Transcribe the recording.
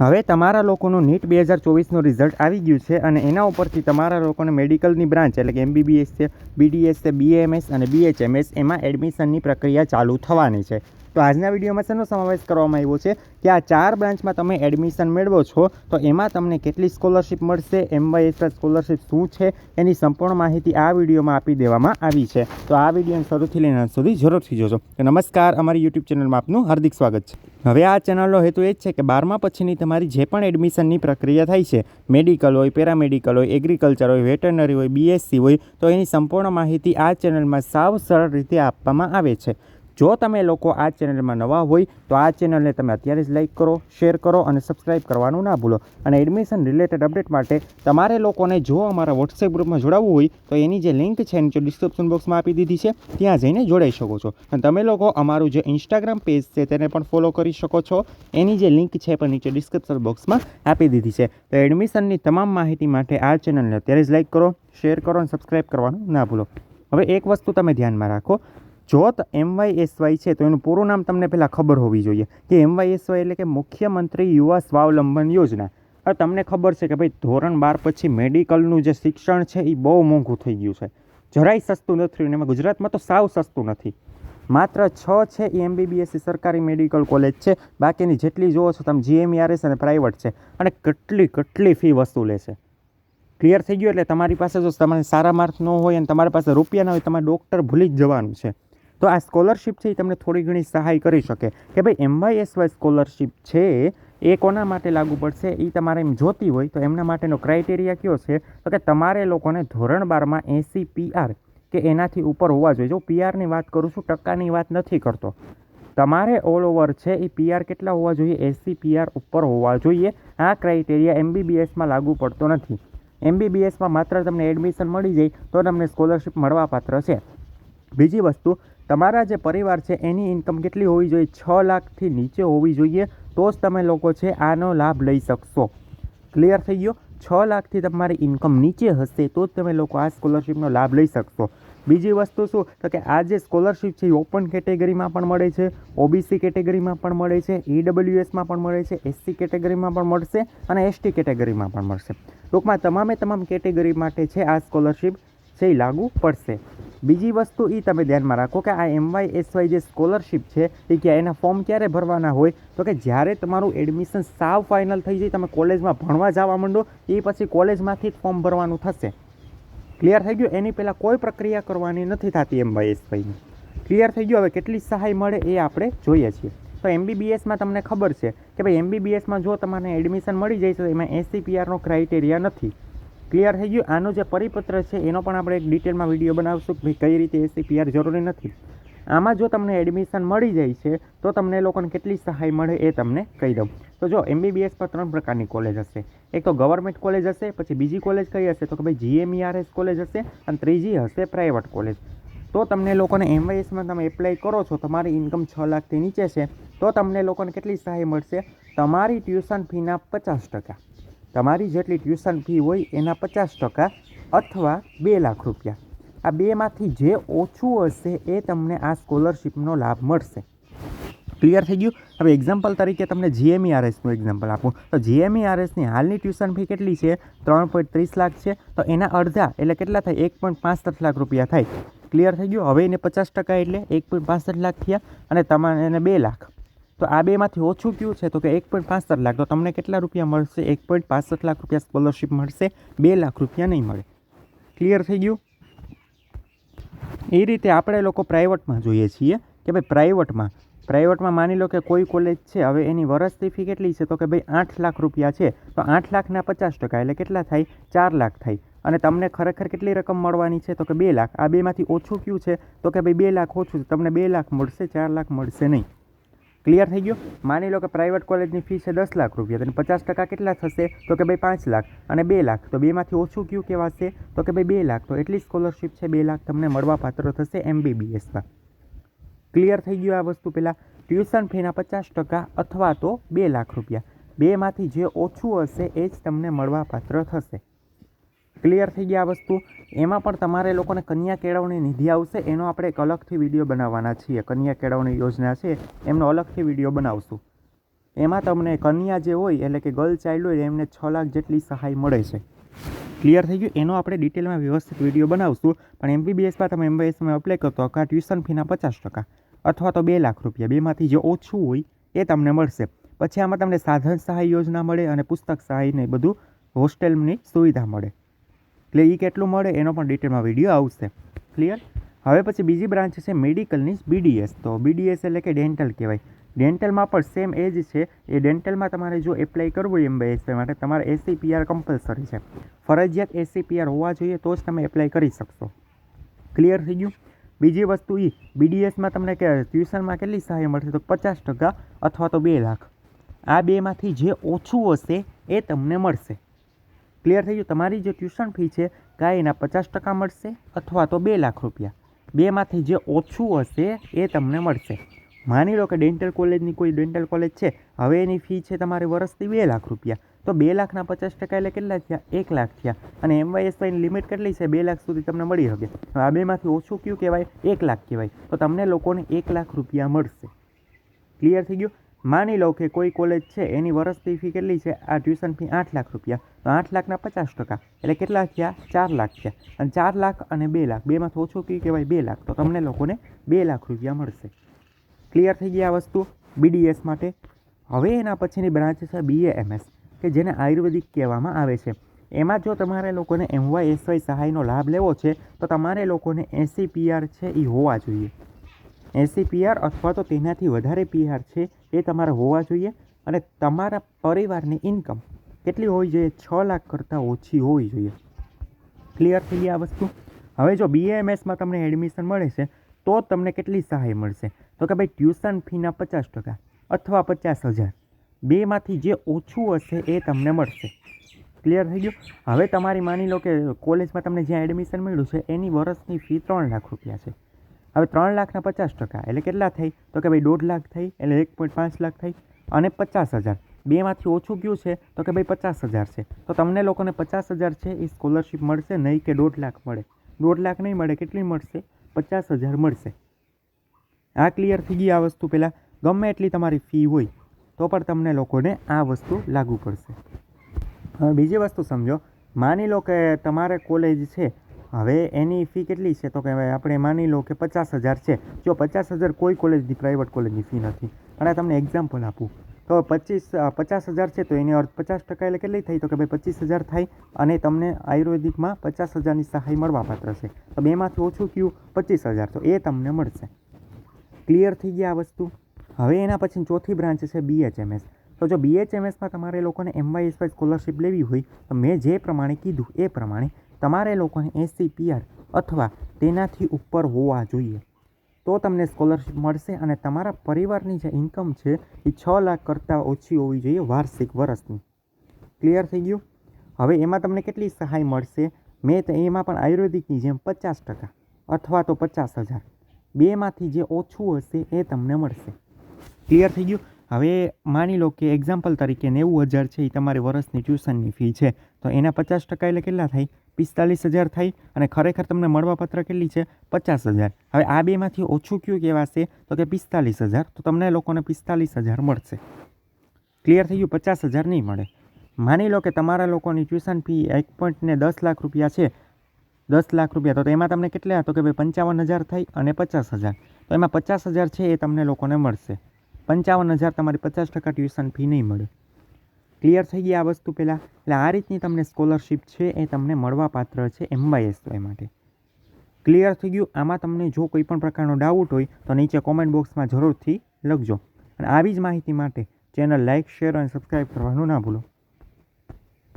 હવે તમારા લોકોનું નીટ બે હજાર ચોવીસનું રિઝલ્ટ આવી ગયું છે અને એના ઉપરથી તમારા લોકોને મેડિકલની બ્રાન્ચ એટલે કે એમબીબીએસ છે, બીડીએસ છે, બીએમએસ અને બીએચએમએસ એમાં એડમિશનની પ્રક્રિયા ચાલુ થવાની છે. તો આજના વિડીયોમાં શેનો સમાવેશ કરવામાં આવ્યો છે કે આ ચાર બ્રાન્ચમાં તમે એડમિશન મેળવો છો, તો એમાં તમને કેટલી સ્કોલરશિપ મળશે એમવાયએસ સ્કોલરશિપ શું છે, એની સંપૂર્ણ માહિતી આ વિડીયોમાં આપી દેવામાં આવી છે. તો આ વિડીયોને શરૂથી લઈને સુધી જરૂરથી જોજો. નમસ્કાર, અમારી યુટ્યુબ ચેનલમાં આપનું હાર્દિક સ્વાગત છે. હવે આ ચેનલનો હેતુ એ જ છે કે બારમા પછીની તમારી જે પણ એડમિશનની પ્રક્રિયા થાય છે, મેડિકલ હોય, પેરામેડિકલ હોય, એગ્રીકલ્ચર હોય, વેટરનરી હોય, બીએસસી હોય, તો એની સંપૂર્ણ માહિતી આ ચેનલમાં સાવ સરળ રીતે આપવામાં આવે છે. જો તમે લોકો આ ચેનલમાં નવા હોય, તો આ ચેનલને તમે અત્યારે જ લાઈક કરો શેર કરો અને સબસ્ક્રાઈબ કરવાનું ના ભૂલો. અને એડમિશન રિલેટેડ અપડેટ માટે તમારે લોકોને જો અમારા વોટ્સએપ ગ્રુપમાં જોડાવવું હોય, તો એની જે લિંક છે નીચે ડિસ્ક્રિપ્શન બોક્સમાં આપી દીધી છે. ત્યાં જઈને જોડાઈ શકો છો. અને તમે લોકો અમારું જે ઇન્સ્ટાગ્રામ પેજ છે, તેને પણ ફોલો કરી શકો છો. એની જે લિંક છે પણ નીચે ડિસ્ક્રિપ્શન બોક્સમાં આપી દીધી છે. તો એડમિશનની તમામ માહિતી માટે આ ચેનલને અત્યારે જ લાઈક કરો શેર કરો અને સબસ્ક્રાઈબ કરવાનું ના ભૂલો. હવે એક વસ્તુ તમે ધ્યાનમાં રાખો. જો એમવાયએસવાય છે, તો એનું પૂરું નામ તમને પહેલાં ખબર હોવી જોઈએ કે એમવાયએસવાય એટલે કે મુખ્યમંત્રી યુવા સ્વાવલંબન યોજના. હવે તમને ખબર છે કે ભાઈ ધોરણ બાર પછી મેડિકલનું જે શિક્ષણ છે એ બહુ મોંઘું થઈ ગયું છે. જરાય સસ્તું નથી અને એમાં ગુજરાતમાં તો સાવ સસ્તું નથી. માત્ર છ છે એ એમબીબીએસ સરકારી મેડિકલ કોલેજ છે, બાકીની જેટલી જુઓ છો તમે જીએમઈઆરએસ અને પ્રાઇવેટ છે, અને કેટલી કેટલી ફી વસૂલે છે. ક્લિયર થઈ ગયું? એટલે તમારી પાસે જો તમારે સારા માર્ક્સ ન હોય અને તમારી પાસે રૂપિયા ન હોય, તમારે ડૉક્ટર ભૂલી જ જવાનું છે. તો આ સ્કોલરશિપ છે એ તમને થોડી ઘણી સહાય કરી શકે. કે ભાઈ એમવાયએસવાય સ્કોલરશિપ છે, એ કોના માટે લાગુ પડશે એ તમારે એમ જોતી હોય, તો એમના માટેનો ક્રાઇટેરિયા કયો છે? તો કે તમારે લોકોને ધોરણ બારમાં એંસી પીઆર કે એનાથી ઉપર હોવા જોઈએ. જો પીઆરની વાત કરું છું, ટકાની વાત નથી કરતો. તમારે ઓલ ઓવર છે એ પીઆર કેટલા હોવા જોઈએ? એસી પીઆર ઉપર હોવા જોઈએ. આ ક્રાઇટેરિયા એમબીબીએસમાં લાગુ પડતો નથી. એમબીબીએસમાં માત્ર તમને એડમિશન મળી જાય તો તમને સ્કોલરશિપ મળવાપાત્ર છે. બીજી વસ્તુ તમારા જે પરિવાર છે, એની ઇન્કમ કેટલી હોવી જોઈએ? છ લાખથી નીચે હોવી જોઈએ, તો જ તમે લોકો છે, આનો લાભ લઈ શકશો. ક્લિયર થઈ ગયો? છ લાખથી તમારી ઇન્કમ નીચે હશે, તો જ તમે લોકો આ સ્કોલરશિપનો લાભ લઈ શકશો. બીજી વસ્તુ શું? તો કે આ જે સ્કોલરશિપ છે, એ ઓપન કેટેગરીમાં પણ મળે છે ઓબીસી કેટેગરીમાં પણ મળે છે ઈડબ્લ્યુએસમાં પણ મળે છે એસસી કેટેગરીમાં પણ મળશે અને એસટી કેટેગરીમાં પણ મળશે. ટૂંકમાં તમામે તમામ કેટેગરી માટે છે, આ સ્કોલરશિપ છે, એ લાગુ પડશે. બીજી વસ્તુ એ તમે ધ્યાનમાં રાખો કે આ એમવાય એસવાય જે સ્કોલરશિપ છે એ કે એના ફોર્મ ક્યારે ભરવાના હોય? તો કે જ્યારે તમારું એડમિશન સાવ ફાઇનલ થઈ જાય, તમે કોલેજમાં ભણવા જવા માંડો એ પછી કોલેજમાંથી જ ફોર્મ ભરવાનું થશે. ક્લિયર થઈ ગયું? એની પહેલાં કોઈ પ્રક્રિયા કરવાની નથી થતી એમવાય એસવાયની ક્લિયર થઈ ગયું? હવે કેટલી સહાય મળે એ આપણે જોઈએ છીએ. તો એમબીબીએસમાં તમને ખબર છે કે ભાઈ એમબીબીએસમાં જો તમને એડમિશન મળી જાય તો એમાં એસી પીઆરનો ક્રાઇટેરિયા નથી. ક્લિયર થઈ ગયું. આનો જે પરિપત્ર છે, એનો પણ આપણે એક ડિટેલમાં વીડિયો બનાવશું કે કઈ રીતે એસીપીઆર જરૂરી નથી. આમાં જો તમને એડમિશન મળી જાય છે, તો તમને એ લોકોને કેટલી સહાય મળે એ તમને કહી દઉં. તો જો એમબીબીએસમાં ત્રણ પ્રકારની કોલેજ હશે. એક તો ગવર્મેન્ટ કોલેજ હશે, પછી બીજી કોલેજ કઈ હશે? તો કે ભાઈ જીએમઈઆરએસ કોલેજ હશે અને ત્રીજી હશે પ્રાઇવેટ કોલેજ તો તમને લોકોને એમવાયએસમાં તમે એપ્લાય કરો છો, તમારી ઇન્કમ છ લાખથી નીચે છે, તો તમને લોકોને કેટલી સહાય મળશે? તમારી ટ્યુશન ફીના પચાસ ટકા. તમારી જેટલી ટ્યુશન ફી હોય એના પચાસ ટકા અથવા બે લાખ રૂપિયા. આ બેમાંથી જે ઓછું હશે એ તમને આ સ્કોલરશિપનો લાભ મળશે. ક્લિયર થઈ ગયું? હવે એક્ઝામ્પલ તરીકે તમને જીએમઈઆરએસનું એક્ઝામ્પલ આપું. તો જીએમઈઆરએસની હાલની ટ્યુશન ફી કેટલી છે? ત્રણ પોઈન્ટ ત્રીસ લાખ છે. તો એના અડધા એટલે કેટલા થાય? એક પોઈન્ટ પાંસઠ લાખ રૂપિયા થાય. ક્લિયર થઈ ગયું? હવે એને પચાસ ટકા એટલે એક પોઈન્ટ પાંસઠ લાખ થયા અને તમારે એને બે લાખ. તો આ બેમાંથી ઓછું કયું છે? તો કે એક પોઈન્ટ પાસઠ લાખ. તો તમને કેટલા રૂપિયા મળશે? એક પોઈન્ટ પાંસઠ લાખ રૂપિયા સ્કોલરશિપ મળશે. બે લાખ રૂપિયા નહીં મળે. ક્લિયર થઈ ગયું? એ રીતે આપણે લોકો પ્રાઇવેટમાં જોઈએ છીએ કે ભાઈ પ્રાઇવેટમાં પ્રાઇવેટમાં માની લો કે કોઈ કોલેજ છે, હવે એની વર્ષની ફી કેટલી છે? તો કે ભાઈ આઠ લાખ રૂપિયા છે. તો આઠ લાખના પચાસ ટકા એટલે કેટલા થાય? ચાર લાખ થાય. અને તમને ખરેખર કેટલી રકમ મળવાની છે? તો કે બે લાખ. આ બેમાંથી ઓછું કયું છે? તો કે ભાઈ બે લાખ ઓછું તમને બે લાખ મળશે, ચાર લાખ મળશે નહીં. ક્લિયર થઈ ગયું? માની લો કે પ્રાઇવેટ કોલેજની ફી છે દસ લાખ રૂપિયા અને પચાસ ટકા કેટલા થશે? તો કે ભાઈ પાંચ લાખ અને બે લાખ. તો બેમાંથી ઓછું કયું કહેવાશે? તો કે ભાઈ બે લાખ. તો એટલી સ્કોલરશિપ છે બે લાખ તમને મળવાપાત્ર થશે એમબીબીએસમાં ક્લિયર થઈ ગયું આ વસ્તુ પહેલાં ટ્યુશન ફીના પચાસ ટકા અથવા તો બે લાખ રૂપિયા. બેમાંથી જે ઓછું હશે એ જ તમને મળવાપાત્ર થશે. ક્લિયર થઈ ગયા વસ્તુ. એમાં પણ તમારે લોકોને કન્યા કેળવણી નિધિ આવશે. એનો આપણે એક અલગથી વીડિયો બનાવવાના છીએ. કન્યા કેળવણી યોજના છે. એમનો અલગથી વીડિયો બનાવશું. એમાં તમને કન્યા જે હોય, એટલે કે ગર્લ ચાઇલ્ડ હોય, એમને છ લાખ જેટલી સહાય મળે છે. ક્લિયર થઈ ગયું? એનો આપણે ડિટેલમાં વ્યવસ્થિત વીડિયો બનાવશું. પણ એમબીબીએસમાં તમે એમબીએસમાં એપ્લાય કરતો કા ટ્યુશન ફીના પચાસ ટકા અથવા તો બે લાખ રૂપિયા. બેમાંથી જે ઓછું હોય, એ તમને મળશે. પછી આમાં તમને સાધન સહાય યોજના મળે અને પુસ્તક સહાય ને બધું હોસ્ટેલની સુવિધા મળે. એટલે એ કેટલું મળે એનો પણ ડિટેલમાં વીડિયો આવશે. ક્લિયર હવે પછી બીજી બ્રાન્ચ છે મેડિકલની બીડીએસ તો બીડીએસ એટલે કે ડેન્ટલ કહેવાય. ડેન્ટલમાં પણ સેમ એ જ છે. એ ડેન્ટલમાં તમારે જો એપ્લાય કરવું હોય એમબીએસવાય માટે, તમારે એસી પીઆર કમ્પલસરી છે. ફરજિયાત એસી પીઆર હોવા જોઈએ તો જ તમે એપ્લાય કરી શકશો. ક્લિયર થઈ ગયું? બીજી વસ્તુ એ બીડીએસમાં તમને કે ટ્યુશનમાં કેટલી સહાય મળશે? તો પચાસ ટકા અથવા તો બે લાખ. આ બેમાંથી જે ઓછું હશે એ તમને મળશે. ક્લિયર થઈ ગયું. તમારી જે ટ્યુશન ફી છે, કાંઈ એના પચાસ ટકા મળશે અથવા તો બે લાખ રૂપિયા. બેમાંથી જે ઓછું હશે, એ તમને મળશે. માની લો કે ડેન્ટલ કોલેજની કોઈ ડેન્ટલ કોલેજ છે, હવે એની ફી છે તમારે વર્ષથી બે લાખ રૂપિયા. તો બે લાખના પચાસ ટકા એટલે કેટલા થયા? એક લાખ થયા. અને એમવાયએસવાયની લિમિટ કેટલી છે? બે લાખ સુધી તમને મળી શકે. આ બેમાંથી ઓછું કયું કહેવાય? એક લાખ કહેવાય. તો તમને લોકોને એક લાખ રૂપિયા મળશે. ક્લિયર થઈ ગયું? માની લો કે કોઈ કોલેજ છે, એની વર્ષની ફી કેટલી છે? આ ટ્યુશન ફી આઠ લાખ રૂપિયા. તો આઠ લાખના પચાસ ટકા. એટલે કેટલા થયા? ચાર લાખ થયા. અને ચાર લાખ અને બે લાખ. બેમાંથી ઓછું કયું કહેવાય? બે લાખ. તો તમને લોકોને બે લાખ રૂપિયા મળશે. ક્લિયર થઈ ગઈ આ વસ્તુ? બીડીએસ માટે. હવે એના પછીની બ્રાન્ચ છે બીએએમએસ કે જેને આયુર્વેદિક કહેવામાં આવે છે. એમાં જો તમારે લોકોને એમવાય એસવાય સહાયનો લાભ લેવો છે, તો તમારે લોકોને એસી પીઆર છે એ હોવા જોઈએ. એસી પીઆર અથવા તો તેનાથી વધારે પીઆર છે એ તમારે હોવા જોઈએ અને તમારા પરિવારની ઇન્કમ કેટલી હોવી જોઈએ? છ લાખ કરતાં ઓછી હોવી જોઈએ. ક્લિયર થઈ ગઈ આ વસ્તુ? હવે જો બીએમએસમાં તમને એડમિશન મળે છે, તો તમને કેટલી સહાય મળશે? તો કે ભાઈ ટ્યુશન ફીના પચાસ ટકા અથવા પચાસ હજાર. બેમાંથી જે ઓછું હશે એ તમને મળશે. ક્લિયર થઈ ગયું? હવે તમારી માની લો કે કોલેજમાં તમને જ્યાં એડમિશન મળ્યું છે, એની વર્ષની ફી ત્રણ લાખ રૂપિયા છે. હવે ત્રણ લાખના પચાસ ટકા, એટલે કેટલા થઈ? તો કે ભાઈ દોઢ લાખ થઈ, એટલે એક પોઈન્ટ પાંચ લાખ થઈ, અને પચાસ હજાર. બેમાંથી ઓછું ગયું છે? તો કે ભાઈ પચાસ હજાર છે. તો તમને લોકોને પચાસ હજાર છે એ સ્કોલરશિપ મળશે નહીં કે દોઢ લાખ મળે? દોઢ લાખ નહીં મળે, કેટલી મળશે? પચાસ હજાર મળશે. આ ક્લિયર થઈ ગઈ આ વસ્તુ પહેલાં. ગમે એટલી તમારી ફી હોય, તો પણ તમને લોકોને આ વસ્તુ લાગુ પડશે. હવે બીજી વસ્તુ સમજો. માની લો કે તમારે કોલેજ છે હવે એની ફી કેટલી છે? તો કે આપણે માની લો કે પચાસ હજાર છે. જો પચાસ હજાર કોઈ કોલેજની પ્રાઇવેટ કોલેજની ફી નથી. અને તમને એક્ઝામ્પલ આપું. તો પચીસ પચાસ હજાર છે તો એની અર્થ પચાસ ટકા એટલે કેટલી થઈ? તો કે ભાઈ પચીસ હજાર થાય અને તમને આયુર્વેદિકમાં પચાસ હજારની સહાય મળવાપાત્ર છે. તો બેમાંથી ઓછું કયું? પચીસ હજાર. તો એ તમને મળશે. ક્લિયર થઈ ગયા આ વસ્તુ? હવે એના પછી ચોથી બ્રાન્ચ છે બીએચએમએસ તો જો બીએચએમએસમાં તમારે લોકોને એમવાયએસવાય સ્કોલરશિપ લેવી હોય, તો મેં જે પ્રમાણે કીધું એ પ્રમાણે તમારે લોકોને એસી, પીઆર અથવા તેનાથી ઉપર હોવા જોઈએ. તો તમને સ્કોલરશિપ મળશે અને તમારા પરિવારની જે ઇન્કમ છે, એ છ લાખ કરતાં ઓછી હોવી જોઈએ વાર્ષિક વર્ષની ક્લિયર થઈ ગયું? હવે એમાં તમને કેટલી સહાય મળશે? મેં તો એમાં પણ આયુર્વેદિકની જેમ પચાસ ટકા અથવા તો પચાસ હજાર. બેમાંથી જે ઓછું હશે એ તમને મળશે. ક્લિયર થઈ ગયું? હવે માની લો કે એક્ઝામ્પલ તરીકે નેવું હજાર છે એ તમારી વર્ષની ટ્યુશનની ફી છે. તો એના પચાસ ટકા એટલે કેટલા થાય? પિસ્તાલીસ હજાર થાય અને ખરેખર તમને મળવાપત્ર કેટલી છે? પચાસ હજાર. હવે આ બેમાંથી ઓછું કયું કહેવાશે? તો કે પિસ્તાલીસ હજાર. તો તમને લોકોને પિસ્તાલીસ હજાર મળશે. ક્લિયર થઈ ગયું? પચાસ હજાર નહીં મળે. માની લો કે તમારા લોકોની ટ્યુશન ફી એક પોઈન્ટ ને દસ લાખ રૂપિયા છે. દસ લાખ રૂપિયા. તો એમાં તમને કેટલા? તો કે ભાઈ પંચાવન હજાર થઈ અને પચાસ હજાર. તો એમાં પચાસ હજાર છે એ તમને લોકોને મળશે. પંચાવન હજાર તમારી પચાસ ટકા ટ્યુશન ફી નહીં મળે. ક્લિયર થઈ ગઈ આ વસ્તુ પહેલાં? એટલે આ રીતની તમને સ્કોલરશિપ છે એ તમને મળવાપાત્ર છે એમવાયએસવાય માટે. ક્લિયર થઈ ગયું? આમાં તમને જો કોઈ પણ પ્રકારનો ડાઉટ હોય, તો નીચે કોમેન્ટ બોક્સમાં જરૂરથી લખજો. અને આવી જ માહિતી માટે ચેનલ લાઇક શેર અને સબસ્ક્રાઈબ કરવાનું ના ભૂલો.